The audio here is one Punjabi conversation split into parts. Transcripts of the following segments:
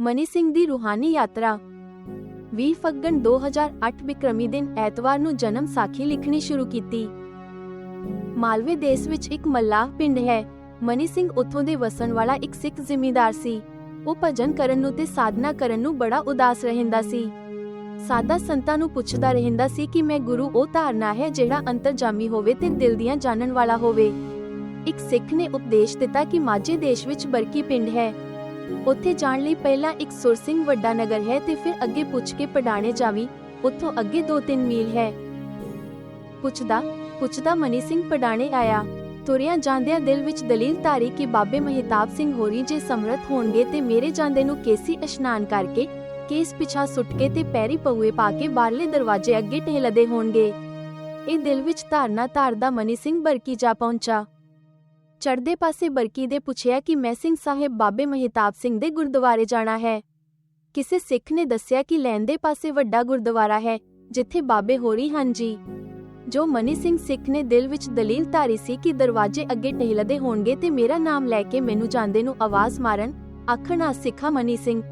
ਮਨੀ ਸਿੰਘ ਦੀ ਰੂਹਾਨੀ ਯਾਤਰਾ। 20 ਫੱਗਣ 2008 ਬਿਕਰਮੀ ਦਿਨ ਐਤਵਾਰ ਨੂੰ ਜਨਮ ਸਾਖੀ ਲਿਖਣੀ ਸ਼ੁਰੂ ਕੀਤੀ। ਮਾਲਵੇ ਦੇਸ਼ ਵਿੱਚ ਇੱਕ ਮੱਲਾਹ ਪਿੰਡ ਹੈ। ਮਨੀ ਸਿੰਘ ਉੱਥੋਂ ਦੇ ਵਸਣ ਵਾਲਾ ਇੱਕ ਸਿੱਖ ਜ਼ਿਮੀਂਦਾਰ ਸੀ। ਉਹ ਭਜਨ ਕਰਨ ਨੂੰ ਤੇ ਸਾਧਨਾ ਕਰਨ ਨੂੰ ਬੜਾ ਉਦਾਸ ਰਹਿੰਦਾ ਸੀ। ਸਾਦਾ ਸੰਤਾਂ ਨੂੰ ਪੁੱਛਦਾ ਰਹਿੰਦਾ ਸੀ ਕਿ ਮੈਂ ਗੁਰੂ ਉਹ ਧਾਰਨਾ ਹੈ ਜਿਹੜਾ ਅੰਤਰਜਾਮੀ ਹੋਵੇ ਤੇ ਦਿਲ ਦੀਆਂ ਜਾਣਨ ਵਾਲਾ ਹੋਵੇ। ਇੱਕ ਸਿੱਖ ਨੇ ਉਪਦੇਸ਼ ਦਿੱਤਾ ਕਿ ਮਾਝੇ ਦੇਸ਼ ਵਿੱਚ ਬਰਕੀ ਪਿੰਡ ਹੈ। ਉੱਥੇ ਜਾਣ ਲਈ ਪਹਿਲਾਂ ਇੱਕ ਸੁਰ ਸਿੰਘ ਵੱਡਾ ਨਗਰ ਹੈ ਤੇ ਫਿਰ ਅੱਗੇ ਪੁੱਛ ਕੇ ਪਡਾਣੇ ਜਾਵੀਂ, ਉੱਥੋਂ ਅੱਗੇ 2-3 ਮੀਲ ਹੈ। ਪੁੱਛਦਾ ਪੁੱਛਦਾ ਮਨੀ ਸਿੰਘ ਪਡਾਣੇ ਆਇਆ। ਤੁਰਿਆਂ ਜਾਂਦਿਆਂ ਦਿਲ ਵਿੱਚ ਦਲੀਲ ਧਾਰੀ ਕਿ ਬਾਬੇ ਮਹਿਤਾਬ ਸਿੰਘ ਹੋਰੀ ਜੇ ਸਮਰਥ ਹੋਣਗੇ ਤੇ ਮੇਰੇ ਜਾਂਦੇ ਨੂੰ ਕੇਸੀ ਇਸ਼ਨਾਨ ਕਰਕੇ ਕੇਸ ਪਿਛਾ ਸੁੱਟ ਕੇ ਤੇ ਪੈਰੀ ਪਊਏ ਪਾ ਕੇ ਬਾਹਰਲੇ ਦਰਵਾਜ਼ੇ ਅੱਗੇ ਟਹਿਲਦੇ ਹੋਣਗੇ। ਇਹ ਦਿਲ ਵਿੱਚ ਧਾਰਨਾ ਧਾਰਦਾ ਮਨੀ ਸਿੰਘ ਬਰਕੀ ਜਾ ਪਹੁੰਚਾ। ਚੜਦੇ ਪਾਸੇ ਬਰਕੀ ਦੇ ਪੁੱਛਿਆ ਕਿ ਮੈਂ ਸਿੰਘ ਸਾਹਿਬ ਬਾਬੇ ਮਹਿਤਾਬ ਸਿੰਘ ਦੇ ਗੁਰਦੁਆਰੇ ਜਾਣਾ ਹੈ। ਕਿਸੇ ਸਿੱਖ ਨੇ ਦੱਸਿਆ ਕਿ ਲੈਂਦੇ ਪਾਸੇ ਵੱਡਾ ਗੁਰਦੁਆਰਾ ਹੈ, ਜਿੱਥੇ ਬਾਬੇ ਹੋਰੀ ਹਨ ਜੀ। ਜੋ ਮਨੀ ਸਿੰਘ ਸਿੱਖ ਨੇ ਦਿਲ ਵਿੱਚ ਦਲੀਲ ਧਾਰੀ ਸੀ ਕਿ ਦਰਵਾਜ਼ੇ ਅੱਗੇ ਟਹਿਲਦੇ ਹੋਣਗੇ ਤੇ ਮੇਰਾ ਨਾਮ ਲੈ ਕੇ ਮੈਨੂੰ ਜਾਂਦੇ ਨੂੰ ਆਵਾਜ਼ ਮਾਰਨ, ਆਖਣਾ ਸਿੱਖਾ ਮਨੀ ਸਿੰਘ।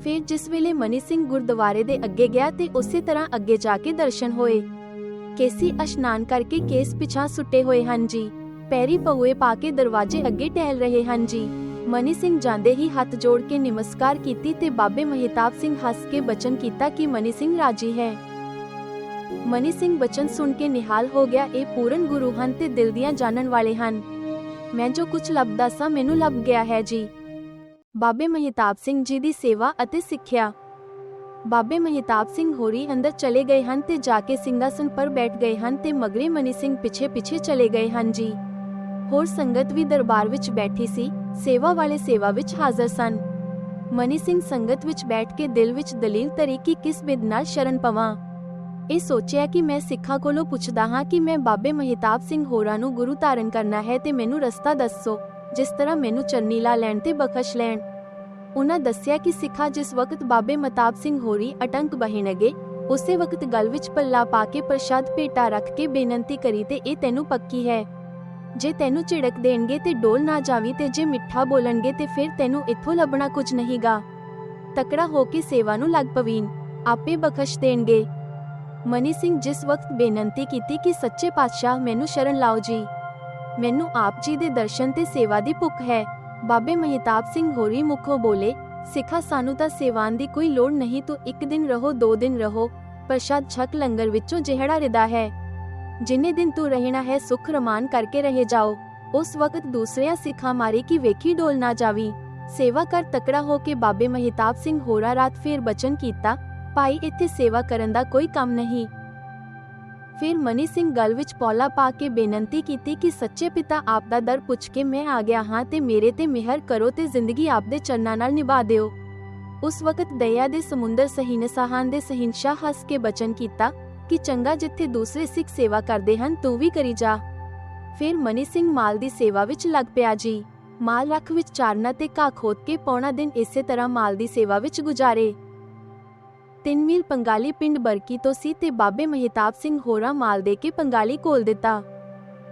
ਫਿਰ ਜਿਸ ਵੇਲੇ ਮਨੀ ਸਿੰਘ ਗੁਰਦੁਆਰੇ ਦੇ ਅੱਗੇ ਗਿਆ ਤੇ ਉਸੇ ਤਰ੍ਹਾਂ ਅੱਗੇ ਜਾ ਕੇ ਦਰਸ਼ਨ ਹੋਏ। ਕੇਸੀ ਇਸ਼ਨਾਨ ਕਰਕੇ ਕੇਸ ਪਿਛਾ ਸੁੱਟੇ ਹੋਏ ਹਨ ਜੀ। ਪੈਰੀ ਪਊਏ ਪਾ ਕੇ ਦਰਵਾਜ਼ੇ ਅੱਗੇ ਟਹਿਲ ਰਹੇ ਹਨ ਜੀ। ਮਨੀ ਸਿੰਘ ਜਾਂਦੇ ਹੀ ਹੱਥ ਜੋੜ ਕੇ ਨਮਸਕਾਰ ਕੀਤੀ ਤੇ ਬਾਬੇ ਮਹਿਤਾਬ ਸਿੰਘ ਹੱਸ ਕੇ ਬਚਨ ਕੀਤਾ ਕਿ ਮਨੀ ਸਿੰਘ ਰਾਜੀ ਹੈ। ਮਨੀ ਸਿੰਘ ਬਚਨ ਸੁਣ ਕੇ ਨਿਹਾਲ ਹੋ ਗਿਆ, ਇਹ ਪੂਰਨ ਗੁਰੂ ਹਨ ਤੇ ਦਿਲ ਦੀਆਂ ਜਾਣਨ ਵਾਲੇ ਹਨ। ਮੈਂ ਜੋ ਕੁਝ ਲੱਭਦਾ ਸਾਂ, ਮੈਨੂੰ ਲੱਭ ਗਿਆ ਹੈ ਜੀ। ਬਾਬੇ ਮਹਿਤਾਬ ਸਿੰਘ ਜੀ ਦੀ ਸੇਵਾ ਅਤੇ ਸਿੱਖਿਆ। ਬਾਬੇ ਮਹਿਤਾਬ ਸਿੰਘ ਹੋਰੀ ਅੰਦਰ ਚਲੇ ਗਏ ਹਨ ਤੇ ਜਾ ਕੇ ਸਿੰਘਾਸਨ ਪਰ ਬੈਠ ਗਏ ਹਨ ਤੇ ਮਗਰੇ ਮਨੀ ਸਿੰਘ ਪਿੱਛੇ ਪਿੱਛੇ ਚਲੇ ਗਏ ਹਨ ਜੀ। ਹੋਰ ਸੰਗਤ ਵੀ ਦਰਬਾਰ ਵਿੱਚ ਬੈਠੀ ਸੀ, ਸੇਵਾ ਵਾਲੇ ਸੇਵਾ ਵਿੱਚ ਹਾਜ਼ਰ ਸਨ। ਮਨੀ ਸਿੰਘ ਸੰਗਤ ਵਿੱਚ ਬੈਠ ਕੇ ਦਿਲ ਵਿੱਚ ਦਲੀਲ ਧਰੀ ਕਿ ਕਿਸ ਬਿਦ ਨਾਲ ਸ਼ਰਨ ਪਵਾਂ। ਇਹ ਸੋਚਿਆ ਕਿ ਮੈਂ ਸਿੱਖਾਂ ਕੋਲੋਂ ਪੁੱਛਦਾ ਹਾਂ ਕਿ ਮੈਂ ਬਾਬੇ ਮਹਿਤਾਬ ਸਿੰਘ ਹੋਰਾਂ ਨੂੰ ਗੁਰੂ ਧਾਰਨ ਕਰਨਾ ਹੈ ਤੇ ਮੈਨੂੰ ਰਸਤਾ ਦੱਸੋ, ਜਿਸ ਤਰ੍ਹਾਂ ਮੈਨੂੰ ਚਰਨੀ ਲਾ ਲੈਣ ਤੇ ਬਖਸ਼ ਲੈਣ। ਉਹਨਾਂ ਦੱਸਿਆ ਕਿ ਸਿੱਖਾ ਜਿਸ ਵਕਤ ਬਾਬੇ ਮਤਾਬ ਸਿੰਘ ਹੋਰੀ ਅਟੰਕ ਬਹਿਣਗੇ, ਉਸੇ ਵਕਤ ਗਲ ਵਿੱਚ ਪੱਲਾ ਪਾ ਕੇ ਪ੍ਰਸ਼ਾਦ ਭੇਟਾ ਰੱਖ ਕੇ ਬੇਨਤੀ ਕਰੀ ਤੇ ਇਹ ਤੈਨੂੰ ਪੱਕੀ ਹੈ। ਜੇ ਤੈਨੂੰ ਝਿੜਕ ਦੇਣਗੇ ਤੇ ਡੋਲ ਨਾ ਜਾਵੀਂ ਤੇ ਜੇ ਮਿੱਠਾ ਬੋਲਣਗੇ ਤੇ ਫਿਰ ਤੈਨੂੰ ਇੱਥੋਂ ਲੱਭਣਾ ਕੁਝ ਨਹੀਂਗਾ। ਤਕੜਾ ਹੋ ਕੇ ਸੇਵਾ ਨੂੰ ਲੱਗ ਪਵੀਨ, ਆਪੇ ਬਖਸ਼ ਦੇਣਗੇ। ਮਨੀ ਸਿੰਘ ਜਿਸ ਵਕਤ ਬੇਨੰਤੀ ਕੀਤੀ ਕਿ ਸੱਚੇ ਪਾਤਸ਼ਾਹ ਮੈਨੂੰ ਸ਼ਰਨ ਲਾਓ ਜੀ। ਮੈਨੂੰ ਆਪ ਜੀ ਦੇ ਦਰਸ਼ਨ ਤੇ ਸੇਵਾ ਦੀ ਭੁੱਖ ਹੈ। ਬਾਬੇ ਮਹਿਤਾਬ ਸਿੰਘ ਹੋਰੀ ਮੁਖੋਂ ਬੋਲੇ, ਸਿੱਖਾ ਸਾਨੂੰ ਤਾਂ ਸੇਵਾਨ ਦੀ ਕੋਈ ਲੋੜ ਨਹੀਂ ਤੂੰ ਇੱਕ ਦਿਨ ਰਹੋ, ਦੋ ਦਿਨ ਰਹੋ, ਪ੍ਰਸ਼ਾਦ ਛਕ ਲੰਗਰ ਵਿੱਚੋਂ ਜਿਹੜਾ ਰਿਦਾ ਹੈ। ਜਿੰਨੇ ਦਿਨ ਤੂੰ ਰਹਿਣਾ ਹੈ ਸੁਖ ਰਮਾਨ ਕਰਕੇ ਰਹੇ ਜਾਓ। ਉਸ ਵਕਤ ਦੂਸਰਿਆਂ ਸਿੱਖਾਂ ਮਾਰੀ ਕੀ ਵੇਖੀ ਡੋਲ ਨਾ ਜਾਵੀ। ਸੇਵਾ ਕਰ ਤਕੜਾ ਹੋ ਕੇ ਬਾਬੇ ਮਹਿਤਾਬ ਸਿੰਘ ਹੋਰਾ ਰਾਤ ਫੇਰ ਬਚਨ ਕੀਤਾ, ਭਾਈ ਇੱਥੇ ਸੇਵਾ ਕਰਨ ਦਾ ਕੋਈ ਕੰਮ ਨਹੀਂ। ਫਿਰ ਮਨੀ ਸਿੰਘ ਗਲ ਵਿੱਚ ਪੌਲਾ ਪਾ ਕੇ ਬੇਨਤੀ ਕੀਤੀ ਕਿ ਸੱਚੇ ਪਿਤਾ ਆਪ ਦਾ ਦਰ ਪੁੱਛ ਕੇ ਮੈਂ ਆ ਗਿਆ ਹਾਂ ਤੇ ਮੇਰੇ ਤੇ ਮਿਹਰ ਕਰੋ ਤੇ ਜ਼ਿੰਦਗੀ ਆਪ ਦੇ ਚਰਨਾਂ ਨਾਲ ਨਿਭਾ ਦਿਓ। ਉਸ ਵਕਤ ਦਇਆ ਦੇ ਸਮੁੰਦਰ ਸਹੀਨਸਾਹਾਂ ਦੇ ਸਹਿਨਸ਼ਾਹ ਹੱਸ ਕੇ ਬਚਨ ਕੀਤਾ ਕਿ ਚੰਗਾ ਜਿੱਥੇ ਦੂਸਰੇ ਸਿੱਖ ਸੇਵਾ ਕਰਦੇ ਹਨ ਤੂੰ ਵੀ ਕਰੀ ਜਾ। ਫਿਰ ਮਨੀ ਸਿੰਘ ਮਾਲ ਦੀ ਸੇਵਾ ਵਿੱਚ ਲੱਗ ਪਿਆ ਜੀ। ਮਾਲ ਰੱਖ ਵਿੱਚ ਚਾਰਨਾ ਤੇ ਘਾਹ ਖੋਦ ਕੇ ਪੌਣਾ ਦਿਨ ਇਸੇ ਤਰ੍ਹਾਂ ਮਾਲ ਦੀ ਸੇਵਾ ਵਿੱਚ ਗੁਜ਼ਾਰੇ। ਤਿੰਨ ਮੀਲ ਪੰਗਾਲੀ ਪਿੰਡ ਬਰਕੀ ਤੋਂ ਸੀ ਤੇ ਬਾਬੇ ਮਹਿਤਾਬ ਸਿੰਘ ਹੋਰਾ ਮਾਲ ਦੇ ਕੇ ਪੰਗਾਲੀ ਕੋਲ ਦਿੱਤਾ।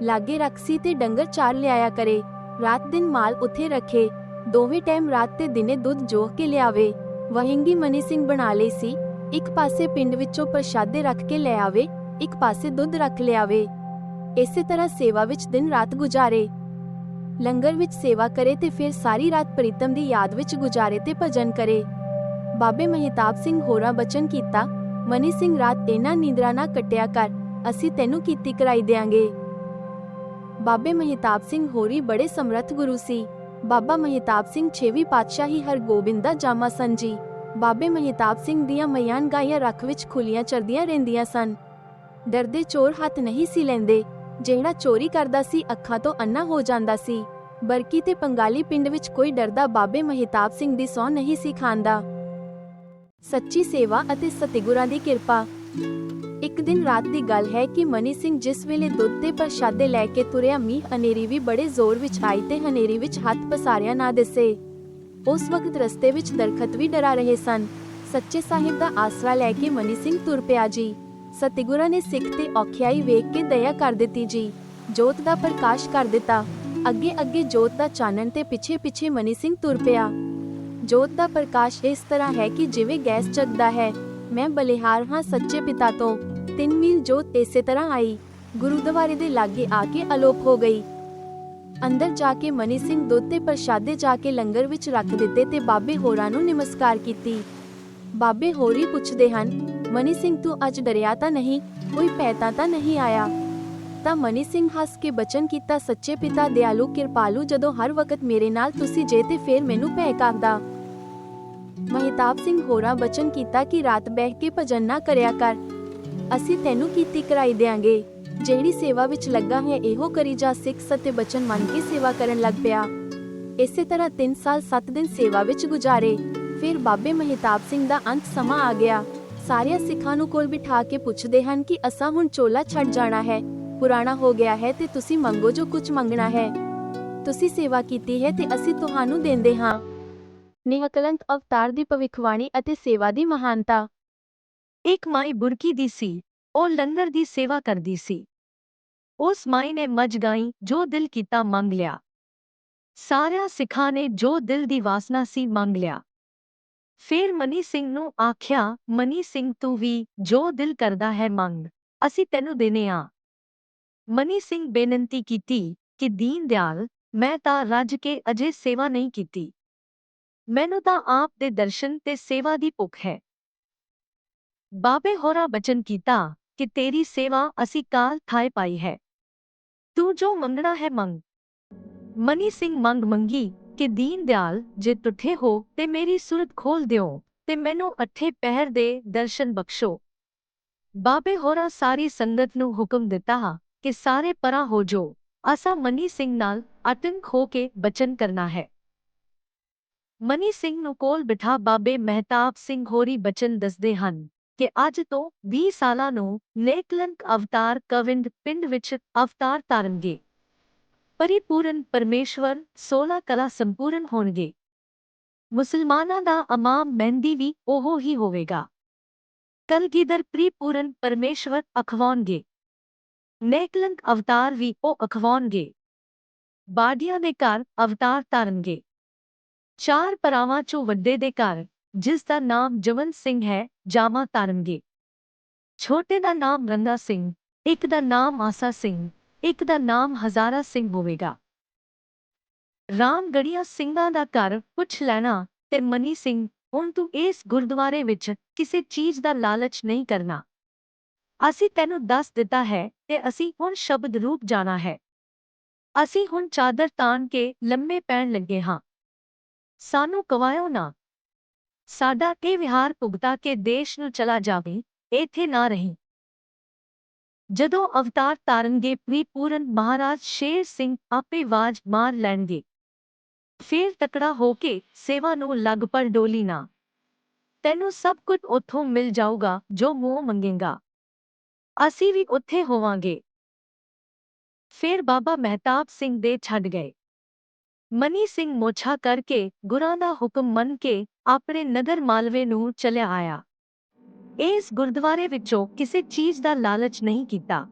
ਲਾਗੇ ਰਖਸੀ ਤੇ ਡੰਗਰ ਚਾਰ ਲਿਆਇਆ ਕਰੇ। ਰਾਤ ਦਿਨ ਮਾਲ ਉੱਥੇ ਰੱਖੇ। ਦੋਵੇਂ ਟਾਈਮ ਰਾਤ ਤੇ ਦਿਨੇ ਦੁੱਧ ਜੋਖ ਕੇ ਲਿਆਵੇ। ਵਹਿੰਗੀ ਮਨੀ ਸਿੰਘ ਬਣਾ ਲਈ ਸੀ। ਇੱਕ ਪਾਸੇ ਪਿੰਡ ਵਿੱਚੋਂ ਪ੍ਰਸ਼ਾਦੇ ਰੱਖ ਕੇ ਲੈ ਆਵੇ, ਇੱਕ ਪਾਸੇ ਦੁੱਧ ਰੱਖ ਲਿਆਵੇ ਇਸੇ ਤਰ੍ਹਾਂ ਸੇਵਾ ਵਿੱਚ ਦਿਨ ਰਾਤ ਗੁਜ਼ਾਰੇ। ਲੰਗਰ ਵਿੱਚ ਸੇਵਾ ਕਰੇ ਤੇ ਫਿਰ ਸਾਰੀ ਰਾਤ ਪ੍ਰੀਤਮ ਦੀ ਯਾਦ ਵਿੱਚ ਗੁਜ਼ਾਰੇ ਤੇ ਭਜਨ ਕਰੇ। ਬਾਬੇ ਮਹਿਤਾਬ ਸਿੰਘ ਹੋਰਾਂ ਬਚਨ ਕੀਤਾ, ਮਨੀ ਸਿੰਘ, ਰਾਤ ਇਹਨਾਂ ਨੀਂਦਰਾ ਨਾ ਕੱਟਿਆ ਕਰ, ਅਸੀਂ ਤੈਨੂੰ ਕੀਤੀ ਕਰਾਈ ਦੇਾਂਗੇ ਬਾਬੇ ਮਹਿਤਾਬ ਸਿੰਘ ਹੋਰੀ ਬੜੇ ਸਮਰੱਥ ਗੁਰੂ ਸੀ। ਬਾਬਾ ਮਹਿਤਾਬ ਸਿੰਘ ਛੇਵੀਂ ਪਾਤਸ਼ਾਹੀ ਹਰਗੋਬਿੰਦ ਦਾ ਜਾਮਾ ਸਨ ਜੀ ਬਾਬੇ ਮਹਿਤਾਬ ਸਿੰਘ ਦੀਆਂ ਮਯਾਨ ਗਾਈਆਂ ਰੱਖ ਵਿੱਚ ਖੁੱਲੀਆਂ ਚਰਦੀਆਂ ਰਹਿੰਦੀਆਂ ਸਨ। ਡਰਦੇ ਚੋਰ ਹੱਥ ਨਹੀਂ ਸੀ ਲੈਂਦੇ, ਜਿਹੜਾ ਚੋਰੀ ਕਰਦਾ ਸੀ ਅੱਖਾਂ ਤੋਂ ਅੰਨਾ ਹੋ ਜਾਂਦਾ ਸੀ। ਬਰਕੀ ਤੇ ਪੰਗਾਲੀ ਪਿੰਡ ਵਿੱਚ ਕੋਈ ਡਰਦਾ ਬਾਬੇ ਮਹਿਤਾਬ ਸਿੰਘ ਦੀ ਸੌ ਨਹੀਂ ਸੀ ਖਾਂਦਾ। ਸੱਚੀ ਸੇਵਾ ਅਤੇ ਸਤਿਗੁਰਾਂ ਦੀ ਕਿਰਪਾ। ਇੱਕ ਦਿਨ ਰਾਤ ਦੀ ਗੱਲ ਹੈ ਕਿ ਮਨੀ ਸਿੰਘ ਜਿਸ ਵੇਲੇ ਦੁੱਧ ਤੇ ਪ੍ਰਸ਼ਾਦੇ ਲੈ ਕੇ ਤੁਰਿਆ ਮੀਂਹ ਹਨੇਰੀ ਵੀ ਬੜੇ ਜ਼ੋਰ ਵਿੱਚ ਆਈ ਤੇ ਹਨੇਰੀ ਵਿੱਚ ਹੱਥ ਪਸਾਰਿਆ ਨਾ ਦਿਸੇ। ਉਸ ਵਕਤ ਰਸਤੇ ਵਿੱਚ ਦਰਖਤ ਵੀ ਡਰਾ ਰਹੇ ਸਨ। ਸੱਚੇ ਸਾਹਿਬ ਦਾ ਆਸਰਾ ਲੈ ਕੇ ਮਨੀ ਸਿੰਘ ਤੁਰ ਪਿਆ ਜੀ। ਸਤਿਗੁਰਾਂ ਨੇ ਸਿੱਖ ਤੇ ਔਖਿਆਈ ਵੇਖ ਕੇ ਦਇਆ ਕਰ ਦਿੱਤੀ ਜੀ। ਜੋਤ ਦਾ ਪ੍ਰਕਾਸ਼ ਕਰ ਦਿੱਤਾ। ਅੱਗੇ ਅੱਗੇ ਜੋਤ ਦਾ ਚਾਨਣ ਤੇ ਪਿੱਛੇ ਪਿੱਛੇ ਮਨੀ ਸਿੰਘ ਤੁਰ ਪਿਆ। ਜੋਤ ਦਾ ਪ੍ਰਕਾਸ਼ ਇਸ ਤਰ੍ਹਾਂ ਹੈ ਕਿ ਜਿਵੇਂ ਗੈਸ ਚੱਕਦਾ ਹੈ। ਮੈਂ ਬਲਿਹਾਰ ਹਾਂ ਸੱਚੇ ਪਿਤਾ ਤੋਂ। ਤਿੰਨ ਮੀਲ ਜੋਤ ਇਸੇ ਤਰ੍ਹਾਂ ਆਈ। ਗੁਰਦੁਆਰੇ ਦੇ ਲਾਗੇ ਆ ਕੇ ਅਲੋਪ ਹੋ ਗਈ। ਅੰਦਰ ਜਾ ਕੇ ਮਨੀ ਸਿੰਘ ਦੁੱਧ ਤੇ ਪ੍ਰਸ਼ਾਦੇ ਜਾ ਕੇ ਲੰਗਰ ਵਿੱਚ ਰੱਖ ਦਿੱਤੇ ਤੇ ਬਾਬੇ ਹੋਰਾਂ ਨੂੰ ਨਮਸਕਾਰ ਕੀਤੀ। ਬਾਬੇ ਹੋਰੀ ਪੁੱਛਦੇ ਹਨ, ਮਨੀ ਸਿੰਘ, ਤੂੰ ਅੱਜ ਡਰਿਆ ਤਾਂ ਨਹੀਂ? ਕੋਈ ਪੈਤਾ ਤਾਂ ਨਹੀਂ ਆਇਆ? ਤਾਂ ਮਨੀ ਸਿੰਘ ਹੱਸ ਕੇ ਬਚਨ ਕੀਤਾ, ਸੱਚੇ ਪਿਤਾ ਦਿਆਲੂ, ਕਿਰਪਾਲੂ, ਜਦੋਂ ਹਰ ਵਕਤ ਮੇਰੇ ਨਾਲ ਤੁਸੀਂ ਜੇ ਤੇ ਫੇਰ ਮੈਨੂੰ ਭੈ ਕਾਗਦਾ ਮਹਿਤਾਬ ਸਿੰਘ ਹੋਰਾਂ ਬਚਨ ਕੀਤਾ ਕਿ ਰਾਤ ਬਹਿ ਕੇ ਭਜਨ ਨਾ ਕਰਿਆ ਕਰ। ਅਸੀਂ ਤੈਨੂੰ ਕੀਤੀ ਕਰਾਈ ਦੇਾਂਗੇ ਜਿਹੜੀ ਸੇਵਾ ਵਿੱਚ ਲੱਗਾ ਹੈ ਇਹੋ ਕਰੀ ਜਾ ਸਿੱਖ ਸਤੇ ਬਚਨ ਮੰਨ ਕੇ ਸੇਵਾ ਕਰਨ ਲੱਗ ਪਿਆ। ਇਸੇ ਤਰ੍ਹਾਂ 3 ਸਾਲ 7 ਦਿਨ ਸੇਵਾ ਵਿੱਚ ਗੁਜ਼ਾਰੇ। ਫਿਰ ਬਾਬੇ ਮਹਿਤਾਬ ਸਿੰਘ ਦਾ ਅੰਤ ਸਮਾਂ ਆ ਗਿਆ। ਸਾਰਿਆਂ ਸਿੱਖਾਂ ਨੂੰ ਕੋਲ ਬਿਠਾ ਕੇ ਪੁੱਛਦੇ ਹਨ ਕਿ ਅਸਾਂ ਹੁਣ ਚੋਲਾ ਛੱਡ ਜਾਣਾ ਹੈ, ਪੁਰਾਣਾ ਹੋ ਗਿਆ ਹੈ ਤੇ ਤੁਸੀਂ ਮੰਗੋ ਜੋ ਕੁਝ ਮੰਗਣਾ ਹੈ। ਤੁਸੀਂ ਸੇਵਾ ਕੀਤੀ ਹੈ ਤੇ ਅਸੀਂ ਤੁਹਾਨੂੰ ਦਿੰਦੇ ਹਾਂ। ਨਿਹਕਲੰਕ ਅਵਤਾਰ ਦੀ ਭਵਿੱਖਬਾਣੀ ਅਤੇ ਸੇਵਾ ਦੀ ਮਹਾਨਤਾ। ਇੱਕ ਮਾਈ ਬੁਰਕੀ ਦੀ ਸੀ, ਉਹ ਲੰਗਰ ਦੀ ਸੇਵਾ ਕਰਦੀ ਸੀ। ਉਸ ਮਾਈ ਨੇ ਮੱਝ ਗਾਈ, ਜੋ ਦਿਲ ਕੀਤਾ ਮੰਗ ਲਿਆ। ਸਾਰਿਆਂ ਸਿੱਖਾਂ ਨੇ ਜੋ ਦਿਲ ਦੀ ਵਾਸਨਾ ਸੀ ਮੰਗ ਲਿਆ। ਫਿਰ ਮਨੀ ਸਿੰਘ ਨੂੰ ਆਖਿਆ, ਮਨੀ ਸਿੰਘ, ਤੂੰ ਵੀ ਜੋ ਦਿਲ ਕਰਦਾ ਹੈ ਮੰਗ, ਅਸੀਂ ਤੈਨੂੰ ਦੇਨੇ ਆ। ਮਨੀ ਸਿੰਘ ਬੇਨਤੀ ਕੀਤੀ ਕਿ ਦੀਨ ਦਿਆਲ, ਮੈਂ ਤਾਂ ਰੱਜ ਕੇ ਅਜੇ ਸੇਵਾ ਨਹੀਂ ਕੀਤੀ। ਮੈਨੂੰ ਤਾਂ ਆਪ ਦੇ ਦਰਸ਼ਨ ਤੇ ਸੇਵਾ ਦੀ ਭੁੱਖ ਹੈ। ਬਾਬੇ ਹੋਰਾ ਬਚਨ ਕੀਤਾ ਕਿ ਤੇਰੀ ਸੇਵਾ ਅਸੀਂ ਕਾਲ ਥਾਏ ਪਾਈ ਹੈ। ਤੂੰ ਜੋ ਮੰਗਣਾ ਹੈ ਮੰਗ। ਮਨੀ ਸਿੰਘ ਮੰਗ ਮੰਗੀ ਕਿ ਦੀਨ ਦਿਆਲ ਜੇ ਟੁੱਠੇ ਹੋ ਤੇ ਮੇਰੀ ਸੁਰਤ ਖੋਲ ਦਿਓ ਤੇ ਮੈਨੂੰ ਅੱਠੇ ਪਹਿਰ ਦੇ ਦਰਸ਼ਨ ਬਖਸ਼ੋ। ਬਾਬੇ ਹੋਰਾਂ ਸਾਰੀ ਸੰਗਤ ਨੂੰ ਹੁਕਮ ਦਿੱਤਾ ਕਿ ਸਾਰੇ ਪਰਾਂ ਹੋ ਜੋ। ਅਸਾਂ ਮਨੀ ਸਿੰਘ ਨਾਲ ਅਟੰਕ ਹੋ ਕੇ ਬਚਨ ਕਰਨਾ ਹੈ। ਮਨੀ ਸਿੰਘ ਨੂੰ ਕੋਲ ਬਿਠਾ ਬਾਬੇ ਮਹਿਤਾਬ ਸਿੰਘ ਹੋਰੀ ਬਚਨ ਦੱਸਦੇ ਹਨ। ਕਿ ਅੱਜ ਤੋਂ 20 ਸਾਲਾਂ ਨੂੰ ਨੇਕਲੰਕ ਅਵਤਾਰ ਕਵਿੰਦ ਪਿੰਡ ਵਿੱਚ ਅਵਤਾਰ ਤਾਰਨਗੇ। ਪਰਿਪੂਰਨ ਪਰਮੇਸ਼ਵਰ 16 ਕਲਾ ਸੰਪੂਰਨ ਹੋਣਗੇ। ਮੁਸਲਮਾਨਾਂ ਦਾ ਇਮਾਮ ਮਹਿੰਦੀ ਵੀ ਉਹ ਹੀ ਹੋਵੇਗਾ। ਕਲਗੀਧਰ ਪਰਿਪੂਰਨ ਪਰਮੇਸ਼ਵਰ ਅਖਵਾਉਣਗੇ। ਨੇਕਲੰਕ ਅਵਤਾਰ ਵੀ ਉਹ ਅਖਵਾਉਣਗੇ। ਬਾਡੀਆਂ ਦੇ ਘਰ ਅਵਤਾਰ ਧਾਰਨਗੇ ਚਾਰ ਪਰਾਵਾਂ ਚੋਂ ਵੱਡੇ ਦੇ ਘਰ ਜਿਸ ਦਾ ਨਾਮ ਜਵਨ ਸਿੰਘ ਹੈ ਜਾਮਾ ਤਾਰਨਗੇ। ਛੋਟੇ ਦਾ ਨਾਮ ਰੰਗਾ ਸਿੰਘ, ਇੱਕ ਦਾ ਨਾਮ ਆਸਾ ਸਿੰਘ, ਇੱਕ ਦਾ ਨਾਮ ਹਜ਼ਾਰਾ ਸਿੰਘ ਹੋਵੇਗਾ। ਰਾਮਗੜੀਆ ਸਿੰਘਾਂ ਦਾ ਘਰ ਪੁੱਛ ਲੈਣਾ ਤੇ ਮਨੀ ਸਿੰਘ, ਹੁਣ ਤੂੰ ਇਸ ਗੁਰਦੁਆਰੇ ਵਿੱਚ ਕਿਸੇ ਚੀਜ਼ ਦਾ ਲਾਲਚ ਨਹੀਂ ਕਰਨਾ। ਅਸੀਂ ਤੈਨੂੰ ਦੱਸ ਦਿੱਤਾ ਹੈ ਤੇ ਅਸੀਂ ਹੁਣ ਸ਼ਬਦ ਰੂਪ ਜਾਣਾ ਹੈ। ਅਸੀਂ ਹੁਣ ਚਾਦਰ ਤਾਣ ਕੇ ਲੰਮੇ ਪੈਣ ਲੱਗੇ ਹਾਂ। ਸਾਨੂੰ ਕਵਾਇਓ ਨਾ ਸਾਡਾ ਇਹ ਵਿਹਾਰ ਭੁਗਤਾ ਕੇ ਦੇਸ਼ ਨੂੰ ਚਲਾ ਜਾਵੇ, ਇੱਥੇ ਨਾ ਰਹੀ। ਜਦੋਂ ਅਵਤਾਰ ਤਾਰਨਗੇ ਪੂਰਨ ਮਹਾਰਾਜ ਸ਼ੇਰ ਸਿੰਘ ਆਪੇ ਆਵਾਜ਼ ਮਾਰ ਲੈਣਗੇ। ਫਿਰ ਤਕੜਾ ਹੋ ਕੇ ਸੇਵਾ ਨੂੰ ਲੱਗ ਪਰ ਡੋਲੀ ਨਾ। ਤੈਨੂੰ ਸਭ ਕੁਝ ਉੱਥੋਂ ਮਿਲ ਜਾਊਗਾ, ਜੋ ਮੂੰਹ ਮੰਗੇਗਾ। ਅਸੀਂ ਵੀ ਉੱਥੇ ਹੋਵਾਂਗੇ। ਫਿਰ ਬਾਬਾ ਮਹਿਤਾਬ ਸਿੰਘ ਦੇ ਛੱਡ ਗਏ। ਮਨੀ ਸਿੰਘ ਮੋਛਾ ਕਰਕੇ ਗੁਰਾਂ ਦਾ ਹੁਕਮ ਮੰਨ ਕੇ ਆਪਣੇ ਨਗਰ ਮਾਲਵੇ ਨੂੰ ਚਲਿਆ ਆਇਆ। ਇਸ ਗੁਰਦੁਆਰੇ ਵਿੱਚੋਂ ਕਿਸੇ ਚੀਜ਼ ਦਾ ਲਾਲਚ ਨਹੀਂ ਕੀਤਾ।